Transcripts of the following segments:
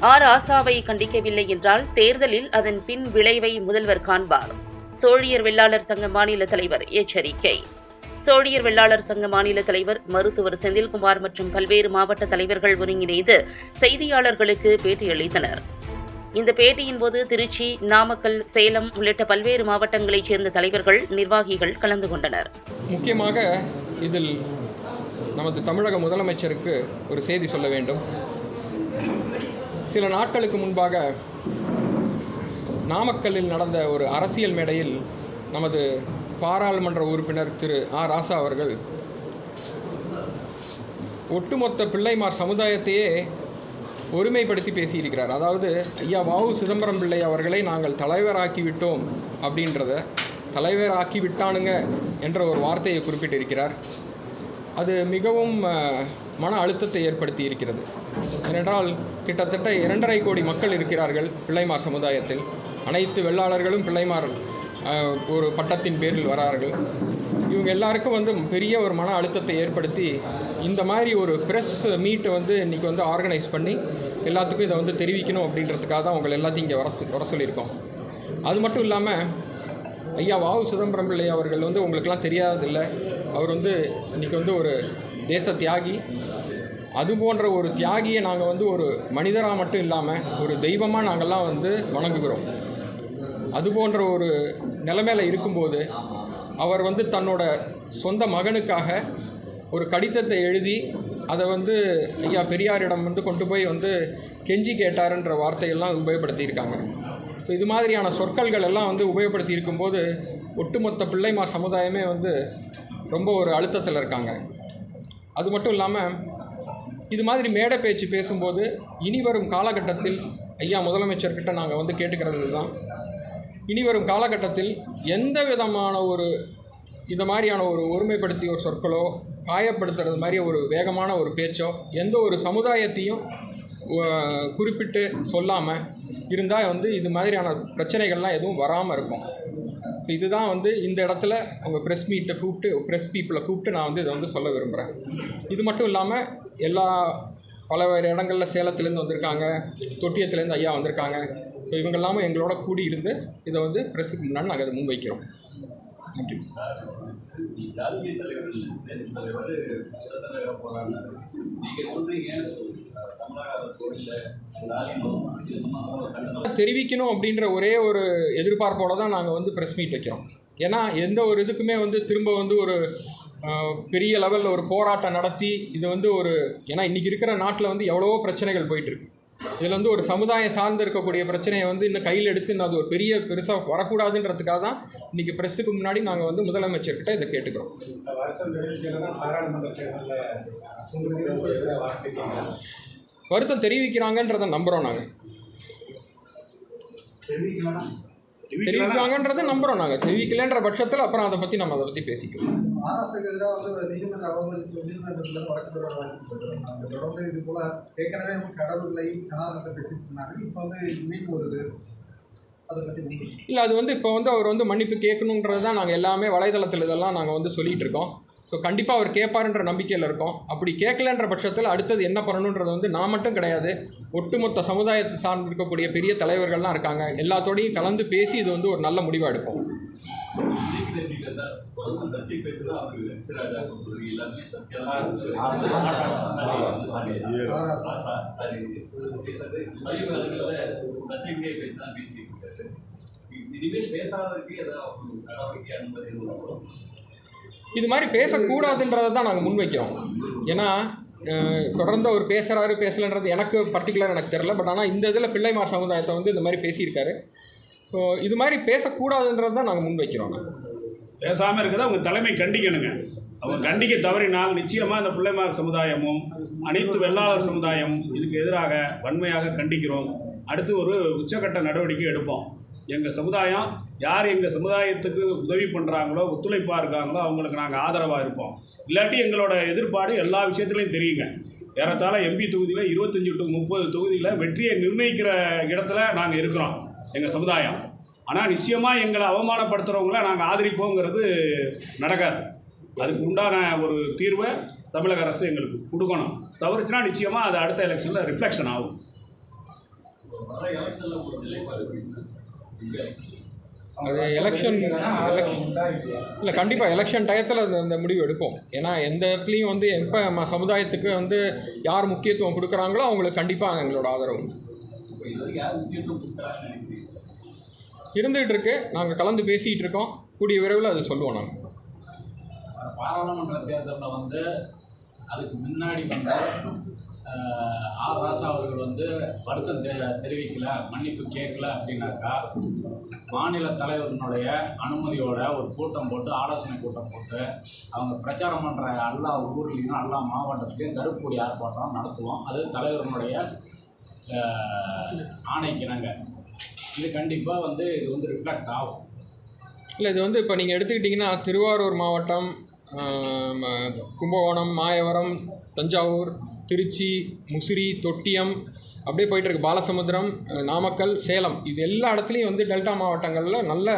R. ஆசாவை கண்டிக்கவில்லை என்றால் தேர்தலில் அதன் பின் விளைவை முதல்வர் காண்பார். சோழியர் வெள்ளாளர் சங்க மாநில தலைவர் எச்சரிக்கை. சோழியர் வெள்ளாளர் சங்க மாநில தலைவர் மருத்துவர் செந்தில்குமார் மற்றும் பல்வேறு மாவட்ட தலைவர்கள் ஒருங்கிணைந்து செய்தியாளர்களுக்கு பேட்டியளித்தனர். இந்த பேட்டியின் போது திருச்சி நாமக்கல் சேலம் உள்ளிட்ட பல்வேறு மாவட்டங்களைச் சேர்ந்த தலைவர்கள் நிர்வாகிகள் கலந்து கொண்டனர். முக்கியமாக இதில் நமது தமிழக முதலமைச்சருக்கு ஒரு செய்தி சொல்ல வேண்டும். சில நாட்களுக்கு முன்பாக நாமக்கல்லில் நடந்த ஒரு அரசியல் மேடையில் நமது பாராளுமன்ற உறுப்பினர் திரு ஆ. ராசா அவர்கள் ஒட்டுமொத்த பிள்ளைமார் சமுதாயத்தையே ஒருமைப்படுத்தி பேசியிருக்கிறார். அதாவது ஐயா வாவு சிதம்பரம் பிள்ளை அவர்களை நாங்கள் தலைவராக்கி விட்டோம் அப்படின்றத தலைவராக்கி விட்டானுங்க என்ற ஒரு வார்த்தையை குறிப்பிட்டிருக்கிறார். அது மிகவும் மன அழுத்தத்தை ஏற்படுத்தி இருக்கிறது. ஏனென்றால் கிட்டத்தட்ட இரண்டரை கோடி மக்கள் இருக்கிறார்கள் பிள்ளைமார் சமுதாயத்தில். அனைத்து வெள்ளாளர்களும் பிள்ளைமார் ஒரு பட்டத்தின் பேரில் வரார்கள். இவங்க எல்லாருக்கும் வந்து பெரிய ஒரு மன அழுத்தத்தை ஏற்படுத்தி இந்த மாதிரி ஒரு ப்ரெஸ் மீட்டை வந்து இன்றைக்கி வந்து ஆர்கனைஸ் பண்ணி எல்லாத்துக்கும் இதை வந்து தெரிவிக்கணும் அப்படின்றதுக்காக தான் உங்களை எல்லாத்தையும் இங்கே வர வர சொல்லியிருக்கோம். அது மட்டும் இல்லாமல் ஐயா வாவு சிதம்பரம் பிள்ளை அவர்கள் வந்து உங்களுக்கெல்லாம் தெரியாதில்லை அவர் வந்து இன்றைக்கி வந்து ஒரு தேச தியாகி அது போன்ற ஒரு தியாகியை நாங்கள் வந்து ஒரு மனிதராக மட்டும் இல்லாமல் ஒரு தெய்வமாக நாங்கள்லாம் வந்து வணங்குகிறோம். அது போன்ற ஒரு நிலைமையில் இருக்கும்போது அவர் வந்து தன்னோட சொந்த மகனுக்காக ஒரு கடிதத்தை எழுதி அதை வந்து ஐயா பெரியாரிடம் வந்து கொண்டு போய் வந்து கெஞ்சி கேட்டாருன்ற வார்த்தையெல்லாம் உபயோகப்படுத்தியிருக்காங்க. ஸோ இது மாதிரியான சொற்கள்கள் எல்லாம் வந்து உபயோகப்படுத்தி இருக்கும்போது ஒட்டுமொத்த பிள்ளைமார் சமுதாயமே வந்து ரொம்ப ஒரு அழுத்தத்தில் இருக்காங்க. அது மட்டும் இல்லாமல் இது மாதிரி மேடை பேச்சு பேசும்போது இனி வரும் காலகட்டத்தில் ஐயா முதலமைச்சர்கிட்ட நாங்கள் வந்து கேட்டுக்கிறது தான் இனி வரும் காலகட்டத்தில் எந்த விதமான ஒரு இந்த மாதிரியான ஒரு ஒருமைப்படுத்திய ஒரு சொற்களோ காயப்படுத்துறது மாதிரி ஒரு வேகமான ஒரு பேச்சோ எந்த ஒரு சமுதாயத்தையும் குறிப்பிட்டு சொல்லாமல் இருந்தால் வந்து இது மாதிரியான பிரச்சனைகள்லாம் எதுவும் வராமல் இருக்கும். ஸோ இதுதான் வந்து இந்த இடத்துல அவங்க ப்ரெஸ் மீட்டை கூப்பிட்டு ப்ரெஸ் பீப்புளை கூப்பிட்டு நான் வந்து இதை வந்து சொல்ல விரும்புகிறேன் இது மட்டும் இல்லாமல் எல்லா பல வேறு இடங்களில் சேலத்துலேருந்து வந்திருக்காங்க தொட்டியத்துலேருந்து ஐயா வந்திருக்காங்க. ஸோ இவங்க எல்லாமே எங்களோட கூடி இருந்து இதை வந்து ப்ரெஸ்ஸுக்கு முன்னாடி நாங்கள் அதை முன்வைக்கிறோம். நன்றி தெரிவிக்கணும் அப்படின்ற ஒரே ஒரு எதிர்பார்ப்போட தான் நாங்கள் வந்து ப்ரெஸ் மீட் வைக்கிறோம். ஏன்னா எந்த ஒரு இதுக்குமே வந்து திரும்ப வந்து ஒரு பெரிய லெவலில் ஒரு போராட்டம் நடத்தி இது வந்து ஒரு ஏன்னா இன்றைக்கி இருக்கிற நாட்டில் வந்து எவ்வளவோ பிரச்சனைகள் போயிட்டுருக்கு. இதில் வந்து ஒரு சமுதாயம் சார்ந்து இருக்கக்கூடிய பிரச்சனையை வந்து இன்னும் கையில் எடுத்து இன்னும் அது ஒரு பெரிய பெருசாக வரக்கூடாதுன்றதுக்காக தான் இன்றைக்கி ப்ரெஸ்ஸுக்கு முன்னாடி நாங்கள் வந்து முதலமைச்சர்கிட்ட இதை கேட்டுக்கிறோம். வருத்தம் தெரிவிக்கிறாங்கன்றதை நம்புகிறோம் நாங்கள் தெரிவிக்கிறாங்கன்றதை நம்புகிறோம் நாங்கள் தெரிவிக்கலைன்ற பட்சத்தில் அப்புறம் அதை பற்றி நம்ம அதை பற்றி பேசிக்கிறோம். மகாராஷ்டிராக்கு எதிராக வந்து ஒரு நீதிமன்ற அவமதிப்பு நீதிமன்றத்தில் வழக்கு தொடர வாய்ப்பு சொல்றாங்க. அந்த தொடர்ந்து இது போல ஏற்கனவே கடவுள்களை சனாதனத்தை பேசிட்டு இருந்தாங்க. இப்போ வந்து மீன் வருது. அதை பற்றி நீங்க இல்லை அது வந்து இப்போ வந்து அவர் வந்து மன்னிப்பு கேட்கணுன்றது தான் நாங்கள் எல்லாமே வலைதளத்தில் இதெல்லாம் நாங்கள் வந்து சொல்லிகிட்டு இருக்கோம். ஸோ கண்டிப்பாக அவர் கேட்பாருன்ற நம்பிக்கையில் இருக்கோம். அப்படி கேட்கலன்ற பட்சத்தில் அடுத்தது என்ன பண்ணணுன்றது வந்து நான் மட்டும் கிடையாது. ஒட்டுமொத்த சமுதாயத்தை சார்ந்து இருக்கக்கூடிய பெரிய தலைவர்கள்லாம் இருக்காங்க. எல்லாத்தோடையும் கலந்து பேசி இது வந்து ஒரு நல்ல முடிவாக எடுப்போம். இனிமேல் பேசாததுக்கு ஏதாவது நடவடிக்கை அனுமதி இது மாதிரி பேசக்கூடாதுன்றதை தான் நாங்கள் முன்வைக்கிறோம். ஏன்னா தொடர்ந்து அவர் பேசுகிறாரு பேசலைன்றது எனக்கு பர்டிகுலர் எனக்கு தெரில பட் ஆனால் இந்த இதில் பிள்ளைமார் சமுதாயத்தை வந்து இந்த மாதிரி பேசியிருக்காரு. ஸோ இது மாதிரி பேசக்கூடாதுன்றது தான் நாங்கள் முன்வைக்கிறோம். நாங்கள் பேசாமல் இருக்கிறத அவங்க தலைமை கண்டிக்கணுங்க. அவங்க கண்டிக்க தவறினால் நிச்சயமாக இந்த பிள்ளைமார் சமுதாயமும் அனைத்து வெள்ளாளர் சமுதாயம் இதுக்கு எதிராக வன்மையாக கண்டிக்கிறோம். அடுத்து ஒரு உச்சக்கட்ட நடவடிக்கை எடுப்போம். எங்கள் சமுதாயம் யார் எங்கள் சமுதாயத்துக்கு உதவி பண்ணுறாங்களோ ஒத்துழைப்பாக இருக்காங்களோ அவங்களுக்கு நாங்கள் ஆதரவாக இருப்போம். இல்லாட்டி எங்களோட எதிர்ப்பாடு எல்லா விஷயத்துலையும் தெரியுங்க. ஏறத்தாழ எம்பி தொகுதியில் இருபத்தஞ்சி டு முப்பது தொகுதியில் வெற்றியை நிர்ணயிக்கிற இடத்துல நாங்கள் இருக்கிறோம் எங்கள் சமுதாயம். ஆனால் நிச்சயமாக எங்களை அவமானப்படுத்துகிறவங்கள நாங்கள் ஆதரிப்போங்கிறது நடக்காது. அதுக்கு உண்டான ஒரு தீர்வை தமிழக அரசு எங்களுக்கு கொடுக்கணும். தவறுச்சுன்னா நிச்சயமாக அது அடுத்த எலெக்ஷனில் ரிஃப்ளெக்ஷன் ஆகும். அது எலெக்ஷன் எலெக்ஷன் இல்லை கண்டிப்பாக எலெக்ஷன் டயத்தில் அந்த அந்த முடிவு எடுப்போம். ஏன்னா எந்த இடத்துலையும் வந்து எப்போ நம்ம சமுதாயத்துக்கு வந்து யார் முக்கியத்துவம் கொடுக்குறாங்களோ அவங்களுக்கு கண்டிப்பாக எங்களோட ஆதரவு. இருந்துகிட்டு இருக்கு. நாங்கள் கலந்து பேசிகிட்டு இருக்கோம். கூடிய விரைவில் அது சொல்லுவோம் நாங்கள் பாராளுமன்ற தேர்தலில் வந்து அதுக்கு முன்னாடி வந்து ஆர் அவர்கள் வந்து வருத்தம் தெ தெரிவிக்கல மன்னிப்பு கேட்கல அப்படின்னாக்கா மாநில தலைவரினுடைய அனுமதியோட ஒரு கூட்டம் போட்டு ஆலோசனை கூட்டம் போட்டு அவங்க பிரச்சாரம் பண்ணுற எல்லா ஊர்லேயும் எல்லா மாவட்டத்துலேயும் கருப்புடி ஆர்ப்பாட்டம் நடத்துவோம். அது தலைவரினுடைய ஆணைக்கிணங்க. இது கண்டிப்பாக வந்து இது வந்து ரிஃப்ளெக்ட் ஆகும். இல்லை இது வந்து இப்போ நீங்கள் எடுத்துக்கிட்டிங்கன்னா திருவாரூர் மாவட்டம் கும்பகோணம் மாயவரம் தஞ்சாவூர் திருச்சி முசிறி தொட்டியம் அப்படியே போயிட்டு இருக்கு பாலசமுத்திரம் நாமக்கல் சேலம். இது எல்லா இடத்துலையும் வந்து டெல்டா மாவட்டங்களில் நல்ல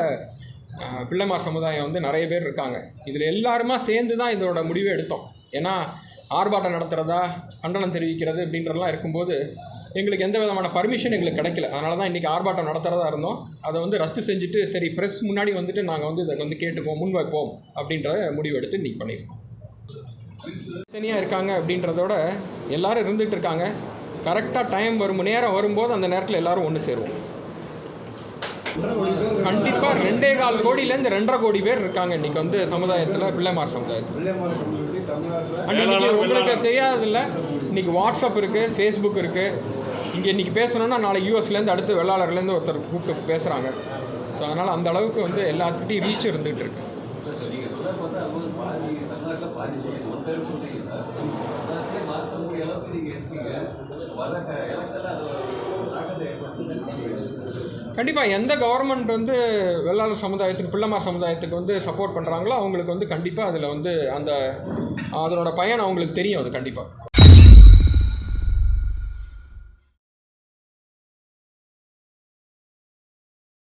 பிள்ளைமார் சமுதாயம் வந்து நிறைய பேர் இருக்காங்க. இதில் எல்லாருமா சேர்ந்து தான் இதோட முடிவை எடுத்தோம். ஏன்னா ஆர்ப்பாட்டம் நடத்துகிறதா கண்டனம் தெரிவிக்கிறது அப்படின்றதெல்லாம் இருக்கும்போது எங்களுக்கு எந்த விதமான பர்மிஷன் எங்களுக்கு கிடைக்கல. அதனால தான் இன்றைக்கி ஆர்ப்பாட்டம் நடத்துகிறதா இருந்தோம். அதை வந்து ரத்து செஞ்சுட்டு சரி ப்ரெஸ் முன்னாடி வந்துட்டு நாங்கள் வந்து இதை வந்து கேட்டுப்போம் முன் வைப்போம் அப்படின்ற முடிவு எடுத்து இன்றைக்கி பண்ணியிருக்கோம். தனியாக இருக்காங்க அப்படின்றதோட எல்லாரும் இருந்துகிட்டு இருக்காங்க. கரெக்டாக டைம் வரும் நேரம் வரும்போது அந்த நேரத்தில் எல்லாரும் ஒன்று சேருவோம். கண்டிப்பாக ரெண்டே கால் கோடியிலேருந்து ரெண்டரை கோடி பேர் இருக்காங்க இன்றைக்கி வந்து சமுதாயத்தில் பிள்ளைமார் சமுதாயத்தில். உங்களுக்கு தெரியாததில்ல இன்னைக்கு வாட்ஸ்அப் இருக்குது ஃபேஸ்புக் இருக்குது இங்கே இன்றைக்கி பேசணுன்னா நாளைக்கு யூஎஸ்லேருந்து அடுத்து வெள்ளாளர்லேருந்து ஒருத்தர் கூப்பிட்டு பேசுகிறாங்க ஸோ அதனால் அந்த அளவுக்கு வந்து எல்லாத்துக்கிட்டையும் ரீச் இருந்துகிட்டு இருக்கு. நீங்கள் பார்த்தா அவங்க பாதி தமிழ்நாட்டில் பாதி சார் அதே அளவுக்கு நீங்கள் இருக்கீங்க வர எலெக்ஷனில் அது தாக்கத்தை கண்டிப்பாக எந்த கவர்மெண்ட் வந்து வெள்ளாளர் சமுதாயத்துக்கு பிள்ளைமார் சமுதாயத்துக்கு வந்து சப்போர்ட் பண்ணுறாங்களோ அவங்களுக்கு வந்து கண்டிப்பாக அதில் வந்து அந்த அதனோட பயன் அவங்களுக்கு தெரியும் அது கண்டிப்பாக